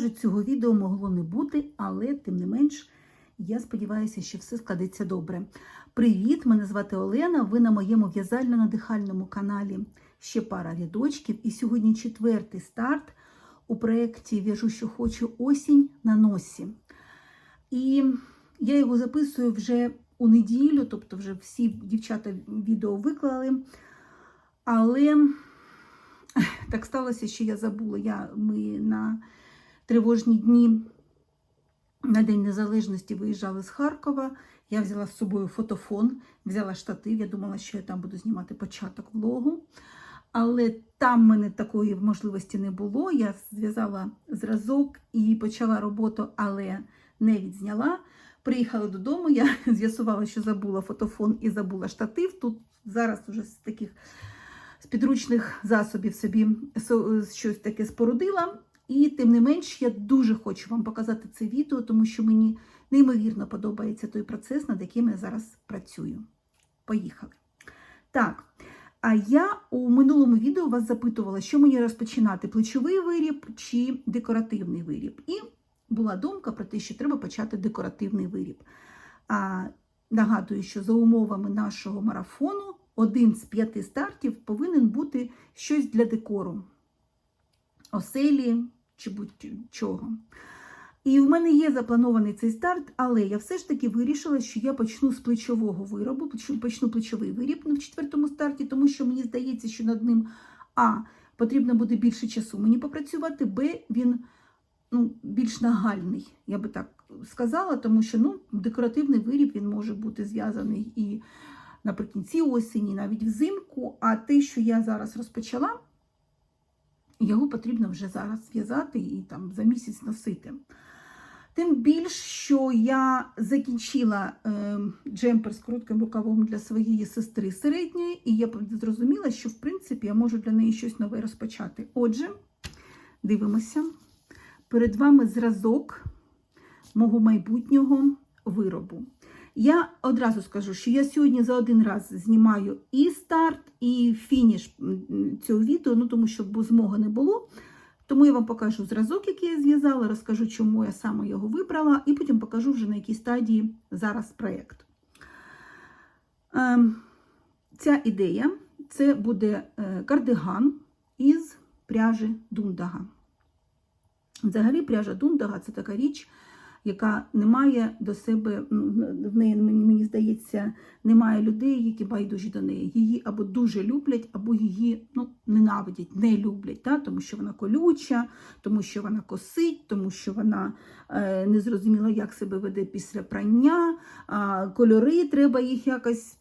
кажуть, цього відео могло не бути, але тим не менш, я сподіваюся, що все складеться добре. Привіт! Мене звати Олена. Ви на моєму в'язально-надихальному каналі ще пара рядочків. І сьогодні четвертий старт у проєкті В'яжу, що хочу осінь на носі. І я його записую вже у неділю, тобто вже всі дівчата відео виклали. Але так сталося, що я забула. Я, Ми на тривожні дні на День Незалежності виїжджали з Харкова. Я взяла з собою фотофон, взяла штатив. Я думала, що я там буду знімати початок влогу. Але там в мене такої можливості не було. Я зв'язала зразок і почала роботу, але не відзняла. Приїхала додому, я з'ясувала, що забула фотофон і забула штатив. Тут зараз уже з таких з підручних засобів собі щось таке спорудила. І тим не менш, я дуже хочу вам показати це відео, тому що мені неймовірно подобається той процес, над яким я зараз працюю. Поїхали. Так, а я у минулому відео вас запитувала, що мені розпочинати: плечовий виріб чи декоративний виріб. І була думка про те, що треба почати декоративний виріб. А нагадую, що за умовами нашого марафону один з п'яти стартів повинен бути щось для декору, оселі чи будь-чого. І в мене є запланований цей старт, але я все ж таки вирішила, що я почну з плечового виробу, почну плечовий виріб в четвертому старті, тому що мені здається, що над ним А. Потрібно буде більше часу мені попрацювати, Б. Він ну, більш нагальний, я би так сказала, тому що ну, декоративний виріб він може бути зв'язаний і наприкінці осені, навіть взимку. А те, що я зараз розпочала, його потрібно вже зараз зв'язати і там за місяць носити. Тим більш, що я закінчила е, джемпер з коротким рукавом для своєї сестри середньої, і я зрозуміла, що в принципі я можу для неї щось нове розпочати. Отже, дивимося. Перед вами зразок мого майбутнього виробу. Я одразу скажу, що я сьогодні за один раз знімаю і старт, і фініш цього відео, ну тому що змоги не було. Тому я вам покажу зразок, який я зв'язала, розкажу, чому я саме його вибрала, і потім покажу вже на якій стадії зараз проєкт. Ем, ця ідея це буде кардиган із пряжі Дундага. Взагалі, пряжа Дундага це така річ, яка не має до себе, в неї, мені здається, немає людей, які байдужі до неї. Її або дуже люблять, або її ну, ненавидять, не люблять, та? тому що вона колюча, тому що вона косить, тому що вона е, не зрозуміла, як себе веде після прання, а кольори треба їх якось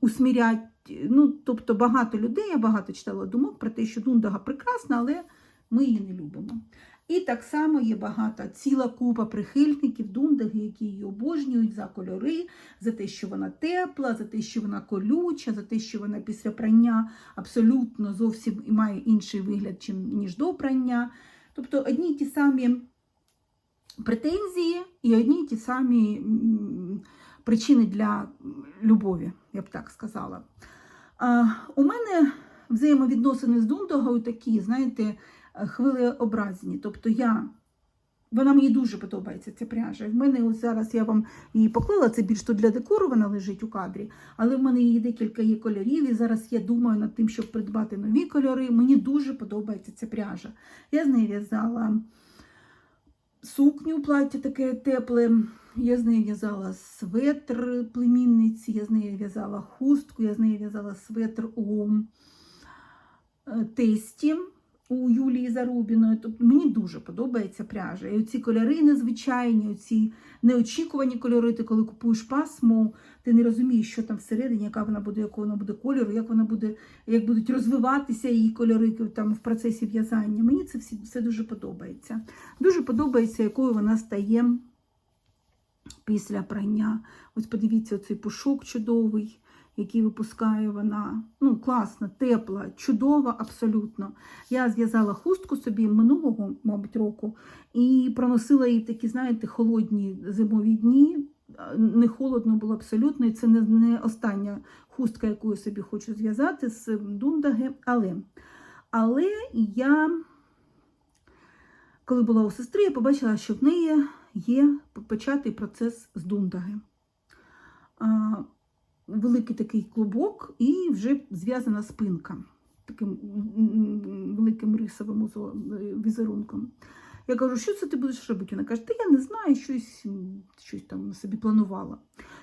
усміряти. Ну, Тобто багато людей, я багато читала думок про те, що Дундага прекрасна, але ми її не любимо. І так само є багата ціла купа прихильників Дундаги, які її обожнюють за кольори, за те, що вона тепла, за те, що вона колюча, за те, що вона після прання абсолютно зовсім має інший вигляд, ніж до прання. Тобто одні й ті самі претензії і одні й ті самі причини для любові, я б так сказала. У мене взаємовідносини з Дундагою такі, знаєте, хвилеобразні. Тобто я, вона мені дуже подобається ця пряжа. В мене ось зараз я вам її поклала, це більш то для декору вона лежить у кадрі, але в мене її декілька є кольорів, і зараз я думаю над тим, щоб придбати нові кольори. Мені дуже подобається ця пряжа. Я з неї в'язала сукню, плаття таке тепле. Я з нею в'язала светр племінниці, я з нею в'язала хустку, я з нею в'язала светр у тесті у Юлії Зарубіної. Тобто мені дуже подобається пряжа. І оці кольори незвичайні, оці неочікувані кольори. Ти коли купуєш пасму, ти не розумієш, що там всередині, яка вона буде, якого вона буде кольору, як вона буде, як будуть розвиватися її кольори там в процесі в'язання. Мені це все, все дуже подобається. Дуже подобається, якою вона стає після прання. Ось подивіться, оцей пушок чудовий який випускає вона. Ну, класна, тепла, чудова, абсолютно. Я зв'язала хустку собі минулого, мабуть, року, і проносила її такі, знаєте, холодні зимові дні. Не холодно було абсолютно, і це не, не остання хустка, яку я собі хочу зв'язати з Дундаги. Але, але я коли була у сестри, я побачила, що в неї є початий процес з дундаги. Великий такий клубок і вже зв'язана спинка таким великим рисовим візерунком. Я кажу, що це ти будеш робити? Вона каже, та я не знаю, щось, щось там собі планувала.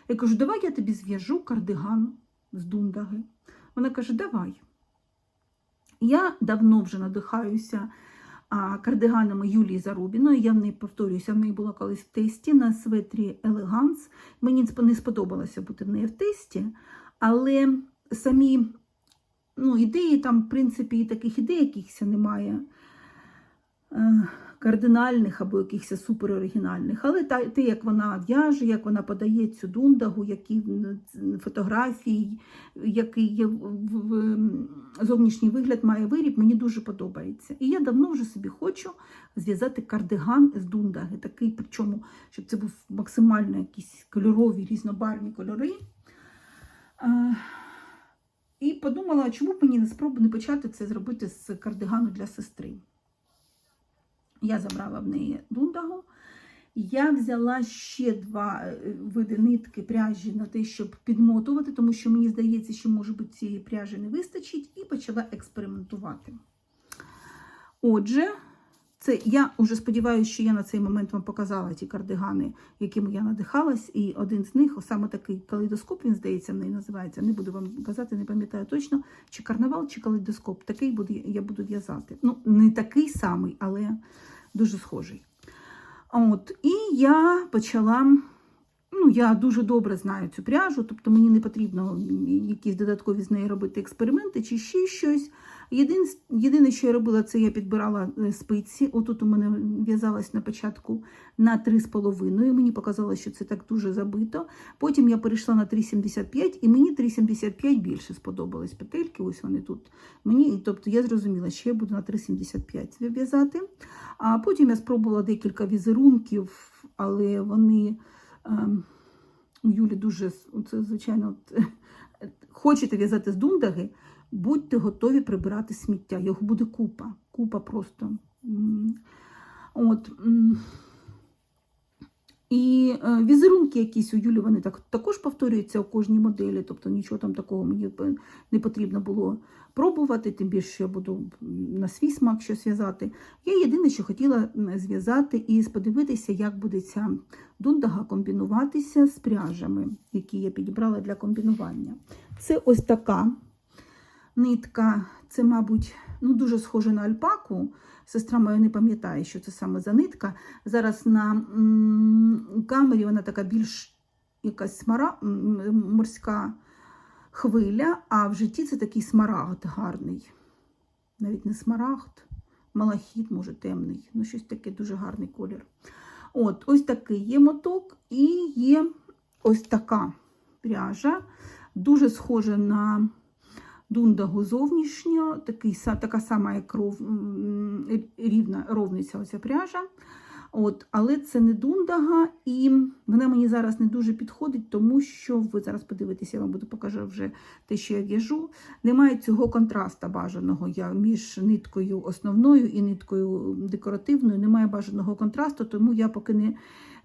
Я кажу, давай я тобі зв'яжу кардиган з дундаги. Вона каже, давай. Я давно вже надихаюся кардиганами Юлії Зарубіної. Я в неї повторююся, в неї була колись в тесті на светрі Елеганс. Мені не сподобалося бути в неї в тесті, але самі ну, ідеї там, в принципі, і таких ідей якихось немає. Е, Кардинальних або якихось супероригінальних, але те, як вона в'яже, як вона подає цю дундагу, які фотографії, який є в- зовнішній вигляд має виріб, мені дуже подобається. І я давно вже собі хочу зв'язати кардиган з дундаги, такий, причому, щоб це був максимально якісь кольорові, різнобарвні кольори. А, І подумала, чому б мені не спробувати не почати це зробити з кардигану для сестри. Я забрала в неї дундагу. Я взяла ще два е, види нитки пряжі на те, щоб підмотувати, тому що мені здається, що, може бути, цієї пряжі не вистачить, і почала експериментувати. Отже, це я вже сподіваюся, що я на цей момент вам показала ті кардигани, якими я надихалась, і один з них, саме такий калейдоскоп, він здається, в неї називається. Не буду вам казати, не пам'ятаю точно, чи карнавал, чи калейдоскоп. Такий буду, я буду в'язати. Ну, не такий самий, але дуже схожий. От, і я почала. Ну, я дуже добре знаю цю пряжу, тобто мені не потрібно якісь додаткові з нею робити експерименти чи ще щось. Єдине, єдине, що я робила, це я підбирала е, спиці. Отут у мене в'язалась на початку на 3,5. Мені показалось, що це так дуже забито. Потім я перейшла на 3,75 і мені 3,75 більше сподобались петельки. Ось вони тут. Мені, тобто я зрозуміла, що я буду на 3,75 в'язати. А потім я спробувала декілька візерунків, але вони. Ем, у Юлі дуже, це, звичайно, от, хочете в'язати з дундаги, будьте готові прибирати сміття. Його буде купа. Купа просто. От. І е, візерунки якісь у Юлі вони так, також повторюються у кожній моделі, тобто нічого там такого мені не потрібно було пробувати, тим більше я буду на свій смак щось в'язати. Я єдине, що хотіла зв'язати і подивитися, як буде ця дундага комбінуватися з пряжами, які я підібрала для комбінування. Це ось така нитка, це, мабуть, ну, дуже схоже на альпаку. Сестра моя не пам'ятає, що це саме за нитка. Зараз на камері вона така більш якась смара, морська хвиля, а в житті це такий смарагд гарний. Навіть не смарагд, малахіт, може, темний. Ну, щось таке дуже гарний колір. От, ось такий є моток, і є ось така пряжа, дуже схожа на дундагу зовнішньо, такий, така сама, як ров, рівна ровниця оця пряжа. От, але це не дундага, і вона мені зараз не дуже підходить, тому що ви зараз подивитеся, я вам буду покажу вже те, що я в'яжу. Немає цього контраста бажаного я між ниткою основною і ниткою декоративною. Немає бажаного контрасту, тому я поки не,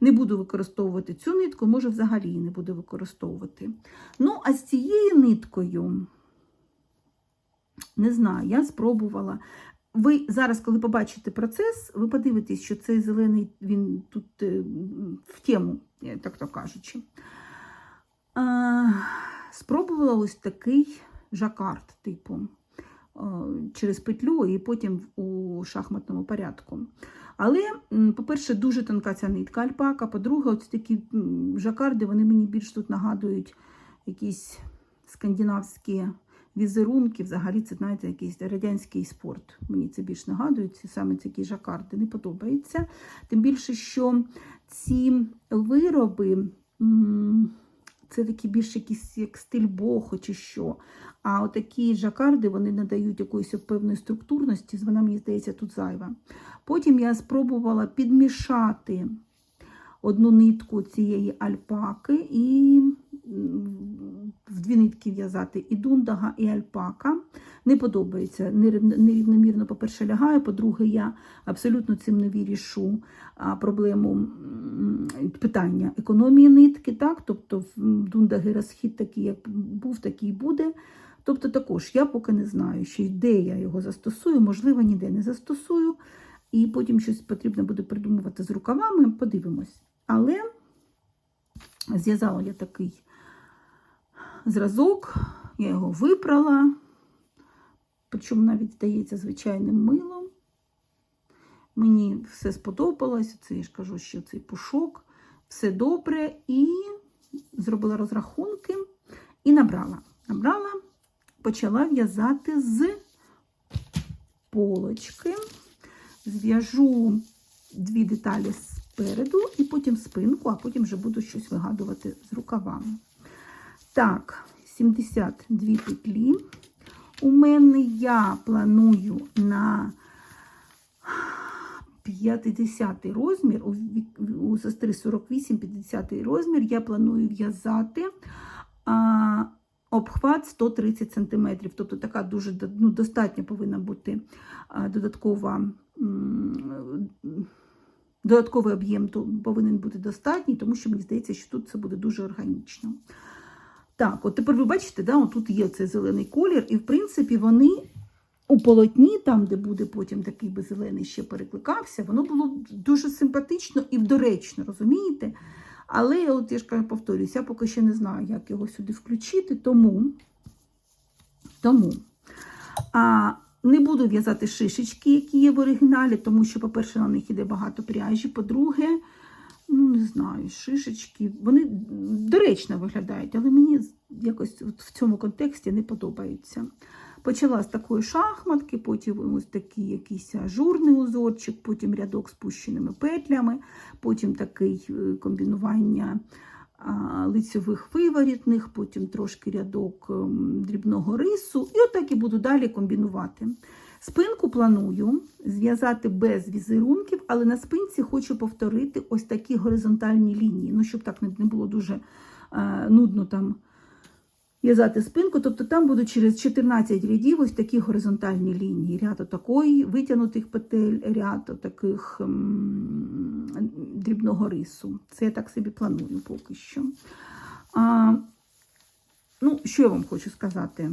не буду використовувати цю нитку, може взагалі не буду використовувати. Ну, а з цією ниткою, не знаю, я спробувала. Ви зараз, коли побачите процес, ви подивитесь, що цей зелений він тут е, в тему, так то кажучи. А, спробувала ось такий жакард, типу, е, через петлю і потім у шахматному порядку. Але, по-перше, дуже тонка ця нитка альпака. По-друге, ось такі жакарди, вони мені більш тут нагадують якісь скандинавські візерунки, взагалі це, знаєте, якийсь радянський спорт. Мені це більш нагадує, ці саме такі жакарди не подобається. Тим більше, що ці вироби. Це такі більш якісь як стиль бохо чи що. А отакі жакарди вони надають якоїсь певної структурності, вона, мені здається, тут зайва. Потім я спробувала підмішати одну нитку цієї альпаки і в дві нитки в'язати і дундага, і альпака. Не подобається. Нерівномірно, по-перше, лягає, по-друге, я абсолютно цим не вирішу проблему питання економії нитки. Так? Тобто дундаги розхід такий, як був, такий буде. Тобто також я поки не знаю, ще де я його застосую, можливо, ніде не застосую. І потім щось потрібно буде придумувати з рукавами, подивимось. Але зв'язала я такий зразок, я його випрала, причому навіть здається звичайним милом. Мені все сподобалось, це я ж кажу, що цей пушок, все добре, і зробила розрахунки і набрала. Набрала, почала в'язати з полочки. Зв'яжу дві деталі спереду і потім спинку, а потім вже буду щось вигадувати з рукавами. Так, 72 петлі. У мене я планую на 50 розмір, у, сестри 48-50 розмір, я планую в'язати обхват 130 см. Тобто така дуже ну, достатня повинна бути додаткова. Додатковий об'єм повинен бути достатній, тому що мені здається, що тут це буде дуже органічно. Так, от тепер ви бачите, да, тут є цей зелений колір, і в принципі вони у полотні, там, де буде потім такий би зелений ще перекликався, воно було дуже симпатично і доречно, розумієте? Але от я ж кажу, повторюсь, я поки ще не знаю, як його сюди включити, тому, тому а, не буду в'язати шишечки, які є в оригіналі, тому що, по-перше, на них іде багато пряжі. По-друге, ну не знаю, шишечки, вони доречно виглядають, але мені якось от в цьому контексті не подобаються. Почала з такої шахматки, потім ось такий якийсь ажурний узорчик, потім рядок з спущеними петлями, потім такий е, комбінування лицьових виворітних, потім трошки рядок ем, дрібного рису. І отак і буду далі комбінувати. Спинку планую зв'язати без візерунків, але на спинці хочу повторити ось такі горизонтальні лінії, ну, щоб так не було дуже е, нудно там в'язати спинку. Тобто там будуть через 14 рядів ось такі горизонтальні лінії. Ряд отакої витягнутих петель, ряд таких дрібного рису. Це я так собі планую поки що. А, ну, що я вам хочу сказати?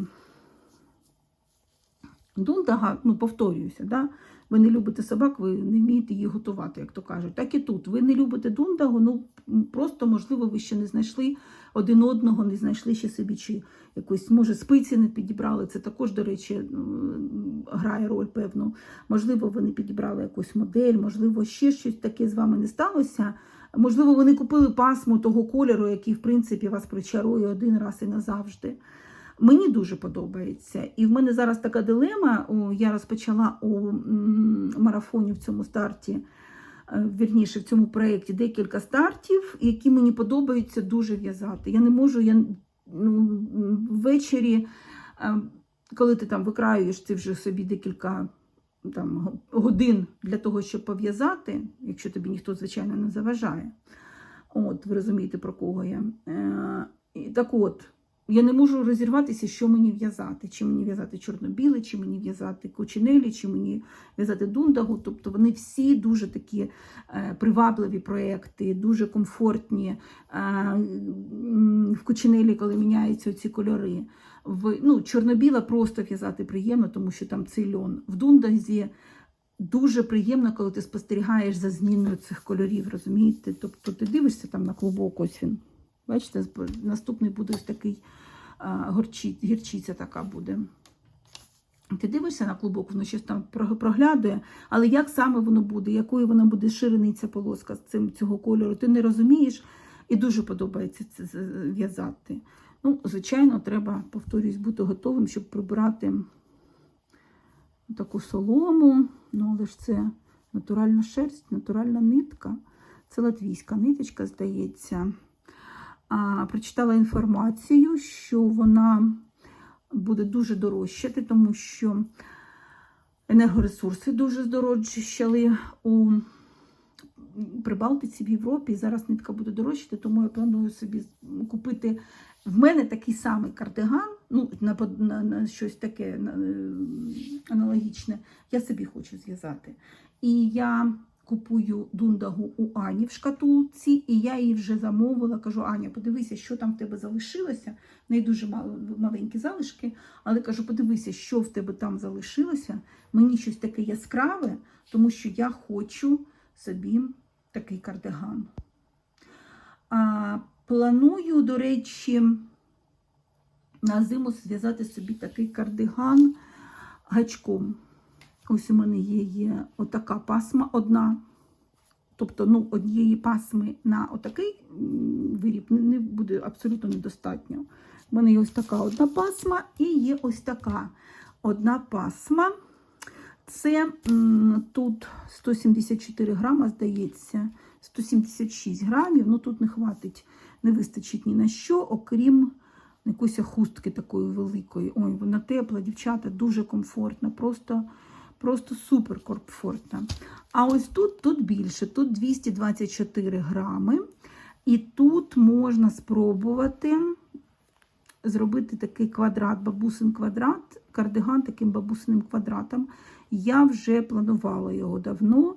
Дундага, ну, повторююся, да? ви не любите собак, ви не вмієте її готувати, як то кажуть. Так і тут. Ви не любите дундагу, ну просто, можливо, ви ще не знайшли один одного, не знайшли ще собі, чи якось, може, спиці не підібрали. Це також, до речі, грає роль, певно. Можливо, вони підібрали якусь модель, можливо, ще щось таке з вами не сталося. Можливо, вони купили пасму того кольору, який, в принципі, вас причарує один раз і назавжди. Мені дуже подобається. І в мене зараз така дилема. Я розпочала у марафоні в цьому старті, вірніше, в цьому проєкті декілька стартів, які мені подобаються дуже в'язати. Я не можу, я ну, ввечері, коли ти там викраюєш це вже собі декілька там, годин для того, щоб пов'язати, якщо тобі ніхто, звичайно, не заважає. От, ви розумієте, про кого я. Е, так от. Я не можу розірватися, що мені в'язати. Чи мені в'язати чорно-біле, чи мені в'язати коченелі, чи мені в'язати дундагу. Тобто вони всі дуже такі е, привабливі проекти, дуже комфортні. Е, в коченелі, коли міняються ці кольори. В, ну, Чорно-біла просто в'язати приємно, тому що там цей льон. В дундазі дуже приємно, коли ти спостерігаєш за зміною цих кольорів, розумієте? Тобто ти дивишся там на клубок, ось він. Бачите, наступний буде ось такий гірчиця така буде. Ти дивишся на клубок, воно щось там проглядує, але як саме воно буде, якою вона буде шириниця полоска з цим, цього кольору, ти не розумієш і дуже подобається це в'язати. Ну, Звичайно, треба, повторюсь, бути готовим, щоб прибирати таку солому, ну, але ж це натуральна шерсть, натуральна нитка. Це латвійська ниточка, здається. Прочитала інформацію, що вона буде дуже дорожчати, тому що енергоресурси дуже здорожчали у Прибалтиці в Європі. Зараз нитка буде дорожчати, тому я планую собі купити в мене такий самий кардиган, ну, на, на, на щось таке на, е, аналогічне, я собі хочу зв'язати. І я купую дундагу у Ані в шкатулці, і я її вже замовила. Кажу, Аня, подивися, що там в тебе залишилося. В неї дуже мало, маленькі залишки, але кажу, подивися, що в тебе там залишилося. Мені щось таке яскраве, тому що я хочу собі такий кардиган. А, планую, до речі, на зиму зв'язати собі такий кардиган гачком. Ось у мене є, є отака пасма одна. Тобто, ну, однієї пасми на отакий виріб не, буде абсолютно недостатньо. У мене є ось така одна пасма і є ось така одна пасма. Це тут 174 грама, здається, 176 грамів. Ну тут не хватить, не вистачить ні на що, окрім якоїсь хустки такої великої. Ой, вона тепла, дівчата, дуже комфортна, просто, просто супер комфортна. А ось тут, тут більше, тут 224 грами. І тут можна спробувати зробити такий квадрат, бабусин квадрат, кардиган таким бабусиним квадратом. Я вже планувала його давно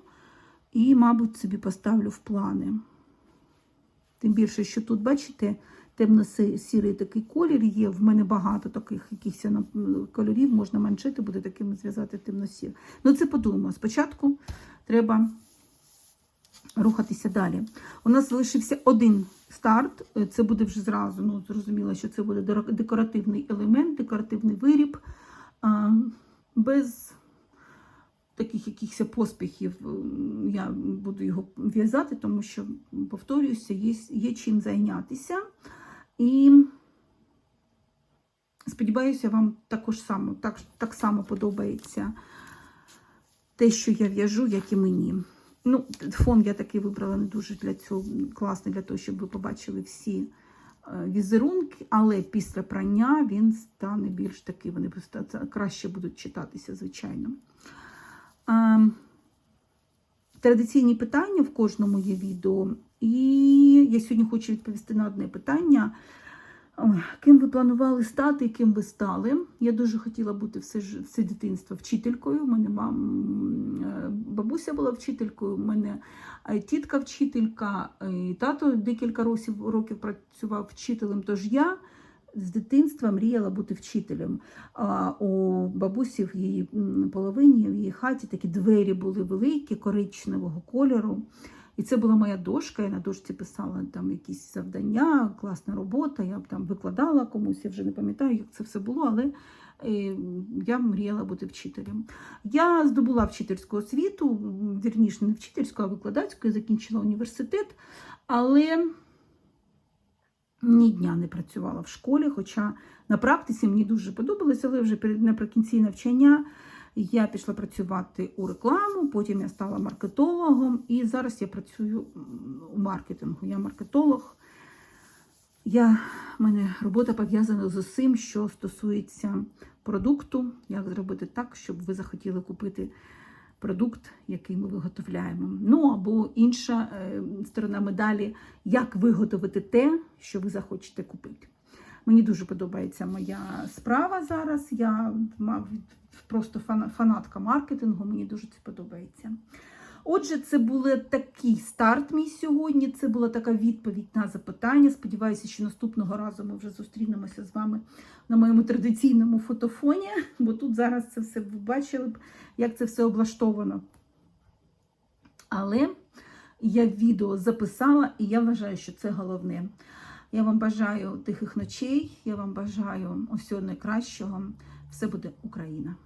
і, мабуть, собі поставлю в плани. Тим більше, що тут, бачите, темно-сірий такий колір є. В мене багато таких якихось кольорів, можна манчети буде такими зв'язати темно-сір. Ну, це подумаємо. Спочатку треба рухатися далі. У нас залишився один старт. Е, Це буде вже зразу. Ну, зрозуміло, що це буде декоративний елемент, декоративний виріб. Без таких якихось поспіхів я буду його в'язати, тому що, повторююся, є, є чим зайнятися. І сподіваюся, вам також само, так, так само подобається те, що я в'яжу, як і мені. Ну, фон я такий вибрала не дуже для цього класний, для того, щоб ви побачили всі е, візерунки, але після прання він стане більш такий, вони краще будуть читатися, звичайно. Ем, Традиційні питання в кожному є відео. І я сьогодні хочу відповісти на одне питання. Ким ви планували стати і ким ви стали? Я дуже хотіла бути все, все дитинство вчителькою. У мене мам, е, бабуся була вчителькою, у мене е, тітка вчителька, і тато декілька років, років працював вчителем. Тож я з дитинства мріяла бути вчителем. А у бабусі в її половині, в її хаті такі двері були великі, коричневого кольору. І це була моя дошка, я на дошці писала там якісь завдання, класна робота, я б там викладала комусь, я вже не пам'ятаю, як це все було, але е, я мріяла бути вчителем. Я здобула вчительську освіту, вірніше, не вчительську, а викладацьку, я закінчила університет, але ні дня не працювала в школі, хоча на практиці мені дуже подобалося, але вже наприкінці навчання я пішла працювати у рекламу, потім я стала маркетологом, і зараз я працюю у маркетингу. Я маркетолог. Я, в мене робота пов'язана з усім, що стосується продукту, як зробити так, щоб ви захотіли купити продукт, який ми виготовляємо. Ну або інша е, сторона медалі, як виготовити те, що ви захочете купити. Мені дуже подобається моя справа зараз. Я просто фанатка маркетингу, мені дуже це подобається. Отже, це був такий старт мій сьогодні. Це була така відповідь на запитання. Сподіваюся, що наступного разу ми вже зустрінемося з вами на моєму традиційному фотофоні, бо тут зараз це все ви бачили б, як це все облаштовано. Але я відео записала, і я вважаю, що це головне. Я вам бажаю тихих ночей, я вам бажаю усього найкращого. Все буде Україна!